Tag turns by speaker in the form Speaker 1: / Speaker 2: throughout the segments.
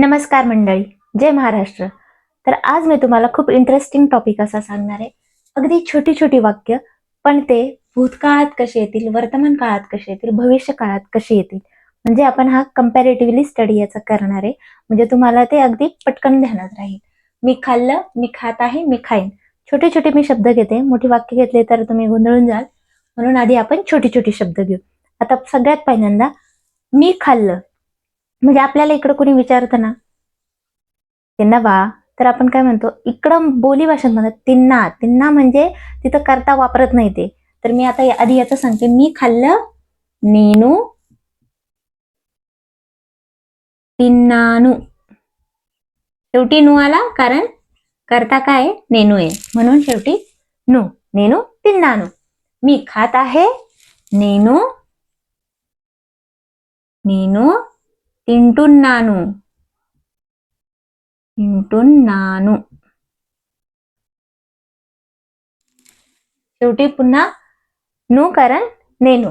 Speaker 1: नमस्कार मंडळी जय महाराष्ट्र. तर आज मी तुम्हाला खूप इंटरेस्टिंग टॉपिक असा सांगणार आहे. अगदी छोटी छोटी वाक्य पण ते भूतकाळात कसे येतील वर्तमान काळात कसे येतील भविष्य काळात कसे येतील म्हणजे आपण हा कम्पॅरेटिव्हली स्टडी याचा करणार आहे. म्हणजे तुम्हाला ते अगदी पटकन ध्यानात राहील. मी खाल्लं मी खात आहे मी खाईन. छोटे छोटे मी शब्द घेते. मोठी वाक्य घेतले तर तुम्ही गोंधळून जाल. म्हणून आधी आपण छोटी छोटी शब्द घेऊ. आता सगळ्यात पहिल्यांदा मी खाल्लं म्हणजे आपल्याला इकडं कोणी विचारतं ना त्यांना वा तर आपण काय म्हणतो इकडं बोली भाषेत म्हणतात तिन्ना तिन्ना म्हणजे तिथं करता वापरत नाही ते. तर मी आता आधी याचं सांगते मी खाल्लं नेनू तिन्नानू शेवटी नू आला कारण करता काय? नेनू आहे. म्हणून शेवटी नू नेनू तिन्नानू मी खात आहे नेनू नेनू तिंटुन्नानु तिंटुन्नानु शेवटी पुन्हा नु कारण नेनू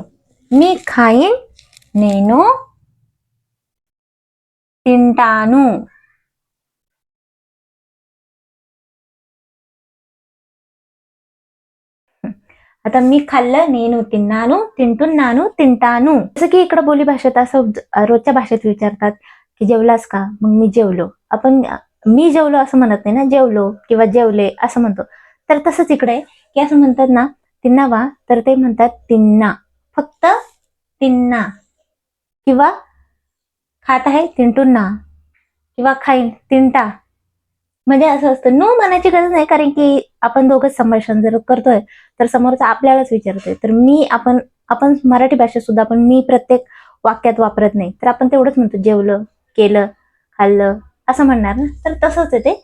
Speaker 1: मी खाईन नेनू तिंटानू आता मी खाल्लं नेनू तिन्नानू तिंटुन्नानू तिंटानू जसं की इकडं बोली भाषेत असं रोजच्या भाषेत विचारतात की जेवलास का? मग मी जेवलो. आपण मी जेवलो असं म्हणत नाही ना जेवलो किंवा जेवले असं म्हणतो. तर तसंच इकडे की असं म्हणतात ना तिन्नावा तर ते म्हणतात तिन्ना फक्त तिन्ना किंवा खात आहे तिंटुन्ना किंवा खाईन तिंटा म्हणजे असं असतं. नो म्हणायची गरज नाही कारण की आपण दोघंच संभाषण जर करतोय तर समोरचा आपल्यालाच विचारतोय. तर मी आपण आपण मराठी भाषेत सुद्धा आपण मी प्रत्येक वाक्यात वापरत नाही. तर आपण तेवढंच म्हणतो जेवलं केलं खाल्लं असं म्हणणार ना? तर तसंच आहे ते.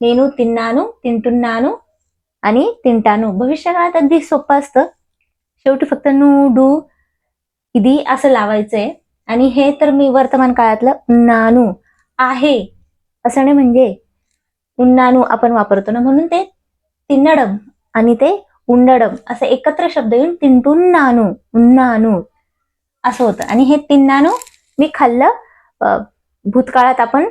Speaker 1: नेनू तिन्नानू तिंटुन्नानू आणि तिंटानू भविष्यकाळात अगदी सोपं असतं. शेवटी फक्त नू डू इदी असं लावायचंय. आणि हे तर मी वर्तमान काळातलं नानू आहे. असं नाही म्हणजे उन्नानू आपण वापरतो ना म्हणून ते तिन्नडम आणि ते उंडडम असं एकत्र शब्द येऊन तिंटून नानू उन्नानू असं होतं. आणि हे तिन्नानू मी खाल्लं अं, भूतकाळात आपण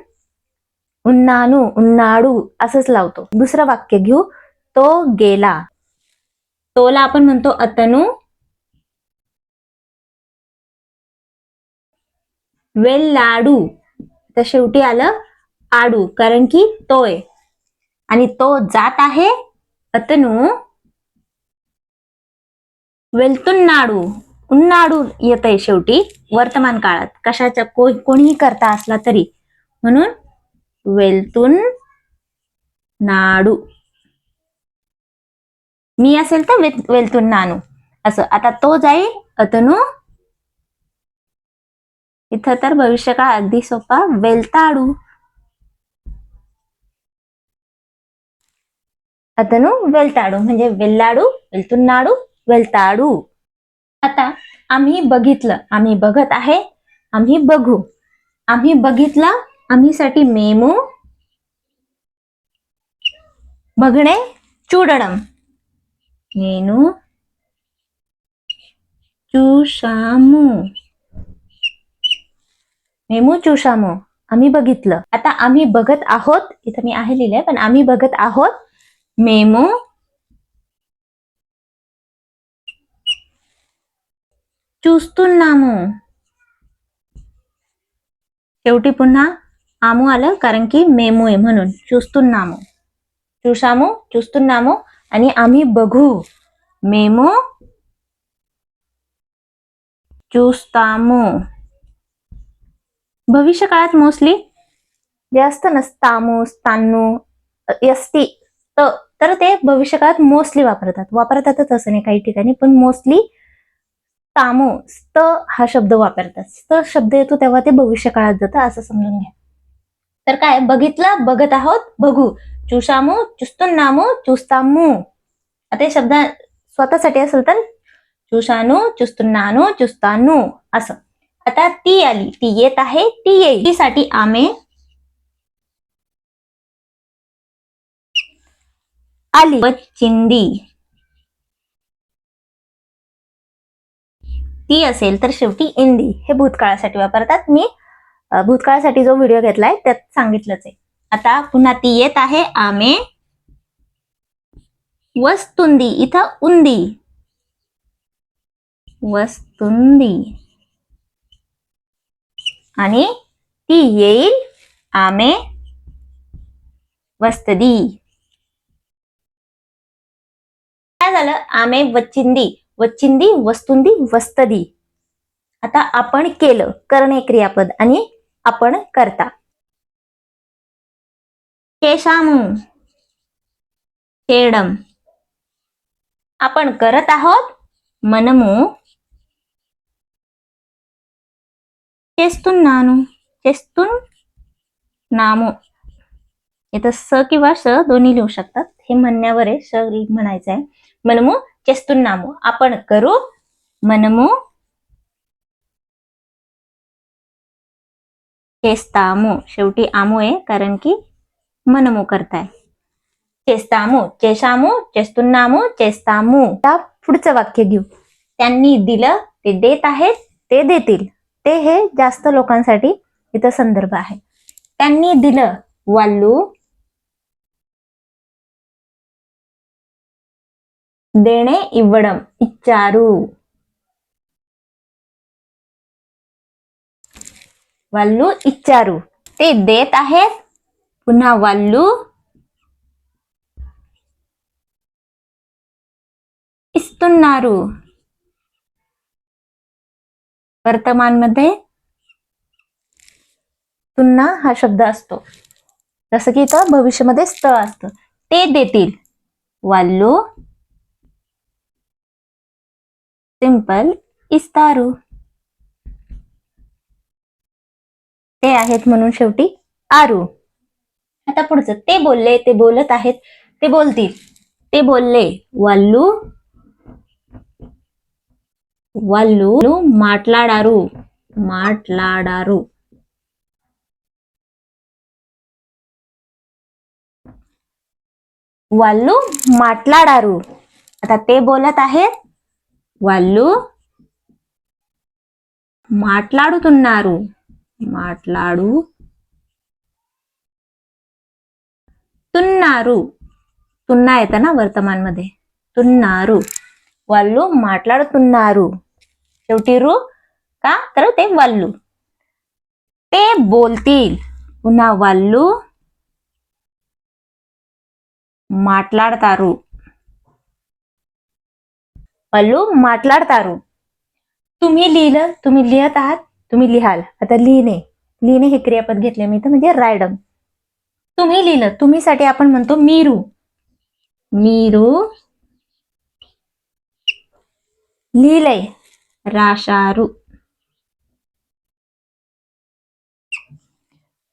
Speaker 1: उन्नानू उन्नाडू असंच लावतो. दुसरं वाक्य घेऊ. तो गेला. तोला आपण म्हणतो अतनू. वेल लाडू. तर शेवटी आलं आडू कारण की तोय. आणि तो जात आहे अतनू वेलतुन्नाडू. उन्नाडू येत आहे शेवटी वर्तमान काळात. कशाच्या को कोणीही करता असला तरी. म्हणून वेलतुन नाडू मी असेल तर वेल वेलतुन नानू असं. आता तो जाईल अतनू. इथं तर भविष्यकाळ अगदी सोपा. वेलताडू. అతను वेलताडू म्हणजे वेल्लाडू वेल्तुन्नाडू वेलताडू आता आम्ही बघितलं. आम्ही बघत आहे. आम्ही बघू. आम्ही बघितलं. आम्हीसाठी मेमू. बघणे चूडणम. नेनू चुशामु मेमू चुशामु आम्ही बघितलं. आता आम्ही बघत आहोत. इथं मी आहे लिहिलंय पण आम्ही बघत आहोत. मेमू చూస్తున్నాము शेवटी पुन्हा आमू आलं कारण की मेमू आहे म्हणून చూస్తున్నాము చూశాము చూస్తున్నాము आणि आम्ही बघू మేము చూస్తాము भविष्य काळात मोस्टली जे असतं ना स्थामू स्थानू एसटी त तर ते भविष्य काळात मोस्टली वापरतात. वापरतातच असं नाही काही ठिकाणी पण मोस्टली तामो स्त हा शब्द वापरतात. स्त शब्द येतो तेव्हा ते भविष्य काळात जातं असं समजून घ्या. तर काय बघितलं बघत आहोत बघू. चुशामू चुस्तुन्नामू चुस्तामू आता हे शब्द स्वतःसाठी असेल तर चुशानू चुस्तुन्नानू चुस्तानू असं. आता ती आली ती येत आहे ती येईल. तीसाठी आमे आली व चिंदी ती असेल तर शेवटी इंदी. हे भूतकाळासाठी वापरतात. मी भूतकाळासाठी जो व्हिडिओ घेतलाय त्यात सांगितलंच आहे. आता पुन्हा ती येत आहे. आमे वस्तुंदी. इथं उंदी. वस्तुंदी. आणि ती येईल आमे वस्तदी. काय झालं आमे वचिंदी वचिंदी वस्तुंदी वस्तदी आता आपण केलं करणे क्रियापद आणि आपण करता केशामू చేయడం आपण करत आहोत మనము చేస్తున్నాను చేస్తున్నాము इथं स किंवा श दोन्ही लिहू शकतात हे म्हणण्यावर आहे श म्हणायचं आहे మనము చేస్తున్నాము आपण करू మనము చేస్తాము शेवटी आमू आहे कारण की మనము करताय చేస్తాము చేశాము చేస్తున్నాము చేస్తాము आता पुढचं वाक्य घेऊ त्यांनी दिलं ते देत आहेत ते देतील ते हे जास्त लोकांसाठी इथं संदर्भ आहे त्यांनी दिलं వాళ్ళు దేనే ఇవ్వడం ఇచ్చారు వాళ్ళు ఇచ్చారు ते देत आहेत पुन्हा वल्लू इस्तुन्नारू वर्तमानमध्ये तुन्ना हा शब्द असतो जसं की इथं भविष्यामध्ये स्त असतं ते देतील वल्लू सिंपल इस्तारू. ते आहेत म्हणून शेवटी आरू. आता पुढचं ते बोलले ते बोलत आहेत ते बोलतील. ते बोलले वल्लू. वल्लू माटलाडारू. माटलाडारू. वल्लू माटलाडारू. आता ते बोलत आहेत వాళ్ళు మాట్లాడుతున్నారు మాట్లాడు తున్నారు తున్నా येतं ना वर्तमानमध्ये తున్నారు వాళ్ళు మాట్లాడుతున్నారు शेवटी रू का तर ते వాళ్ళు ते बोलतील पुन्हा వాళ్ళు మాట్లాడతారు पल्लू मातलाडतारू तुम्ही लिहिलं तुम्ही लिहत आहात तुम्ही लिहाल. आता लिहिणे. लिहिणे हे क्रियापद घेतले मी तर म्हणजे रायडम. तुम्ही लिहिलं तुम्हीसाठी आपण म्हणतो मीरू. मीरू. लिहिलंय. राशारू.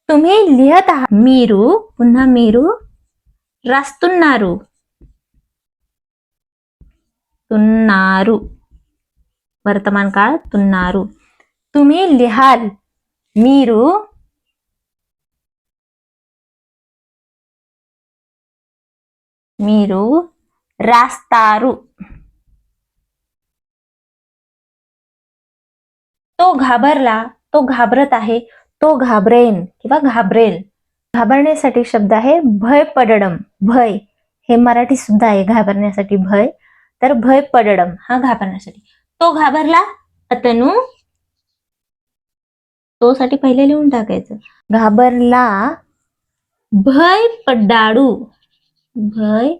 Speaker 1: तुम्ही लिहत आहात मीरू पुन्हा मीरू. रास्तुन्नारू. తున్నారు. वर्तमान కాల్ तुन्नारू तुम्ही लिहाल मीरू మీరు रास्तारू तो घाबरला तो घाबरत आहे तो घाबरेन किंवा घाबरेल घाबरण्यासाठी शब्द आहे भय पडडम भय हे मराठी सुद्धा आहे घाबरण्यासाठी भय तर भय पडडम हा घाबरण्यासाठी. तो घाबरला अतनु. तो साठी पहिले लिहून टाकायचं. घाबरला भय पड्डाडू. भय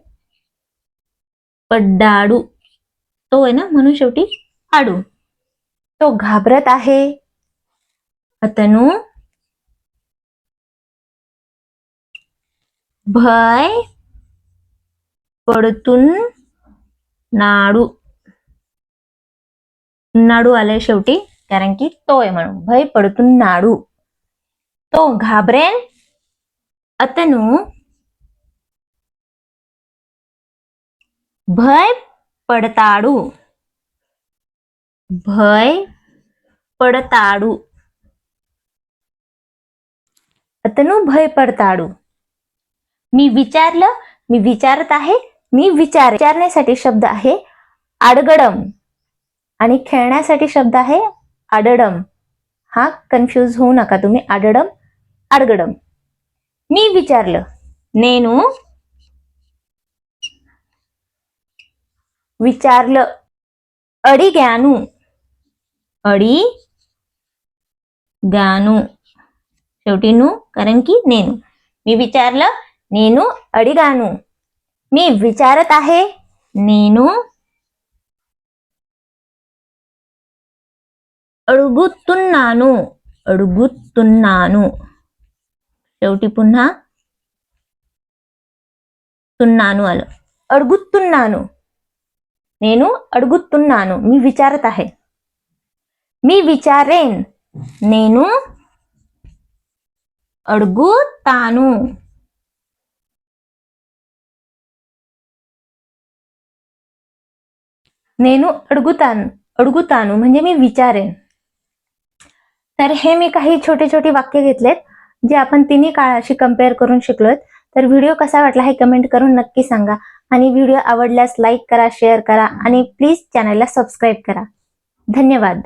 Speaker 1: पड्डाडू. तो आहे ना म्हणून शेवटी आडू. तो घाबरत आहे. अतनु. भय पडतून नाडू. नाडू आले शेवटी कारण की तो आहे म्हणून. भय पडतून नाडू. तो घाबरेन अतनु. भय पडताडू. भय पडताडू. अतनु भय पडताडू. मी विचारलं मी विचारत आहे मी विचार विचारण्यासाठी शब्द आहे आडगडम. आणि खेळण्यासाठी शब्द आहे आडडम. हा कन्फ्यूज होऊ नका तुम्ही. आडडम आडगडम. मी विचारलं. नेनू? विचारलं. अडी ग्यानू. अडी गानू शेवटी नू कारण की नेनू. मी विचारलं नेनू अडी गानू मी विचारत आहे నేను అడుగుతున్నాను అడుగుతున్నాను शेवटी पुन्हा తున్నాను आलं అడుగుతున్నాను నేను అడుగుతున్నాను मी विचारत आहे मी विचारेन నేను అడుగుతాను नेनू अडगुतान अडगुतानू म्हणजे मी विचारेन तर हे मी काही छोटे छोटे वाक्य घेतलेत जे आपण तिन्ही काळाशी कंपेअर करून शिकलोय तर व्हिडिओ कसा वाटला हे कमेंट करून नक्की सांगा. आणि व्हिडिओ आवडल्यास लाईक करा शेअर करा आणि प्लीज चॅनलला सबस्क्राईब करा. धन्यवाद.